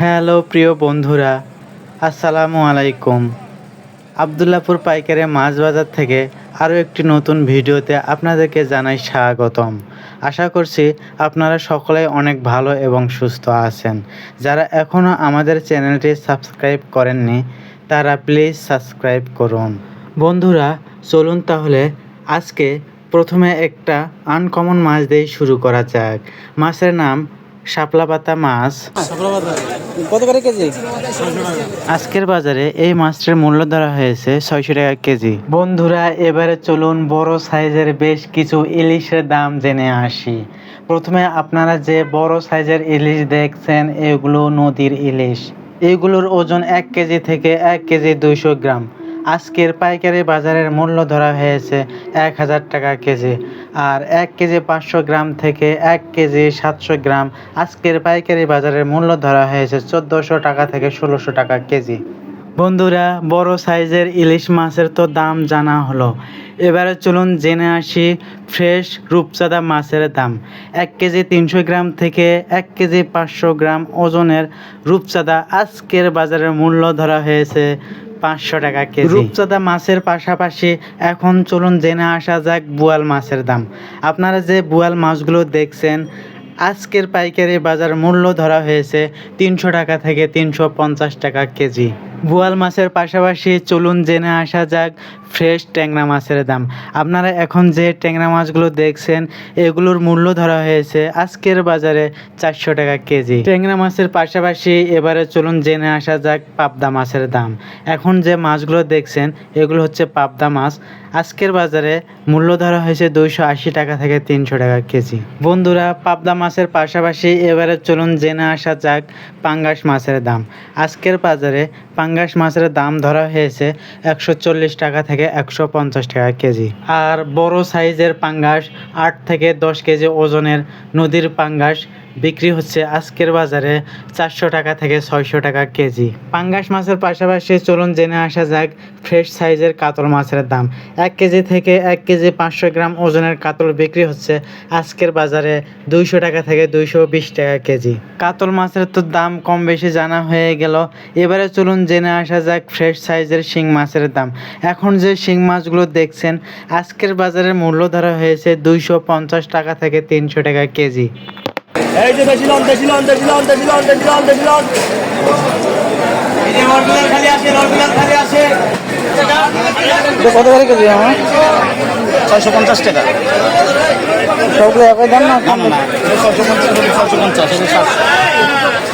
Hello প্রিয় বন্ধুরা, আসসালামু আলাইকুম। আবদুল্লাপুর পাইকারি মাছ বাজার থেকে আরও একটি নতুন ভিডিওতে আপনাদেরকে জানাই স্বাগতম। আশা করছি আপনারা সকলেই অনেক ভালো এবং সুস্থ আছেন। যারা এখনও আমাদের চ্যানেলটি সাবস্ক্রাইব করেননি, তারা প্লিজ সাবস্ক্রাইব করুন। বন্ধুরা, চলুন তাহলে আজকে প্রথমে একটা আনকমন মাছ দিয়ে শুরু করা যাক। মাছের নাম শাপলা পাতা মাছ। কত করে কেজি? আজকের বাজারে এই মাছটির মূল্য ধরা হয়েছে ছয়শো টাকা কেজি। বন্ধুরা এবারে চলুন বড় সাইজের বেশ কিছু ইলিশের দাম জেনে আসি। প্রথমে আপনারা যে বড় সাইজের ইলিশ দেখছেন এগুলো নদীর ইলিশ। এগুলোর ওজন এক কেজি থেকে এক কেজি দুইশো গ্রাম। আজকের পাইকারি বাজারের মূল্য ধরা হয়েছে এক হাজার টাকা কেজি। আর এক কেজি পাঁচশো গ্রাম থেকে এক কেজি সাতশো গ্রাম আজকের পাইকারি বাজারের মূল্য ধরা হয়েছে চোদ্দোশো টাকা থেকে ষোলোশো টাকা কেজি। বন্ধুরা, বড় সাইজের ইলিশ মাছের তো দাম জানা হলো। এবারে চলুন জেনে আসি ফ্রেশ রূপচাঁদা মাছের দাম। এক কেজি তিনশো গ্রাম থেকে এক কেজি পাঁচশো গ্রাম ওজনের রূপচাঁদা আজকের বাজারের মূল্য ধরা হয়েছে পাঁচশো টাকা কেজি। রূপচাঁদা মাছের পাশাপাশি এখন চলুন জেনে আসা যাক বোয়াল মাছের দাম। আপনারা যে বোয়াল মাছগুলো দেখছেন, আজকের পাইকারি বাজার মূল্য ধরা হয়েছে তিনশো টাকা থেকে তিনশো পঞ্চাশ টাকা কেজি। বোয়াল মাছের পাশাপাশি চলুন জেনে আসা যাক ফ্রেশ ট্যাংরা মাছের দাম। আপনারা এখন যে ট্যাংরা মাছগুলো দেখছেন, এগুলোর মূল্য ধরা হয়েছে আজকের বাজারে চারশো টাকা কেজি। ট্যাংরা মাছের পাশাপাশি এবারে চলুন জেনে আসা যাক পাবদা মাছের দাম। এখন যে মাছগুলো দেখছেন, এগুলো হচ্ছে পাবদা মাছ। আজকের বাজারে মূল্য ধরা হয়েছে দুইশো আশি টাকা থেকে তিনশো টাকা কেজি। বন্ধুরা, পাবদা মাছের পাশাপাশি এবারে চলুন জেনে আসা যাক পাঙ্গাস মাছের দাম। আজকের বাজারে পাঙ্গাস মাছের দাম ধরা হয়েছে একশো চল্লিশ টাকা থেকে একশো পঞ্চাশ টাকা কেজি। আর বড় সাইজের পাঙ্গাস আট থেকে দশ কেজি ওজনের নদীর পাঙ্গাস বিক্রি হচ্ছে আজকের বাজারে চারশো টাকা থেকে ছয়শো টাকা কেজি। পাঙ্গাস মাছের পাশাপাশি চলুন জেনে আসা যাক ফ্রেশ সাইজের কাতল মাছের দাম। এক কেজি থেকে এক কেজি পাঁচশো গ্রাম ওজনের কাতল বিক্রি হচ্ছে আজকের বাজারে দুইশো টাকা থেকে দুইশো বিশ টাকা কেজি। কাতল মাছের তো দাম কম বেশি জানা হয়ে গেল। এবারে চলুন জেনে আসা যাক ফ্রেশ সাইজের শিং মাছের দাম। এখন যে শিং মাছগুলো দেখছেন, আজকের বাজারে মূল্য ধরা হয়েছে দুইশো পঞ্চাশ টাকা থেকে তিনশো টাকা কেজি। এই যে দেশি লন দেশি লন দেশি লন দেশি লন দেশি লন দেশি লন। কত করে কেজি আমার? ছয়শো পঞ্চাশ টাকা। সবগুলো একই দাম না ছয়শো পঞ্চাশ ছয়শো পঞ্চাশ সাতশো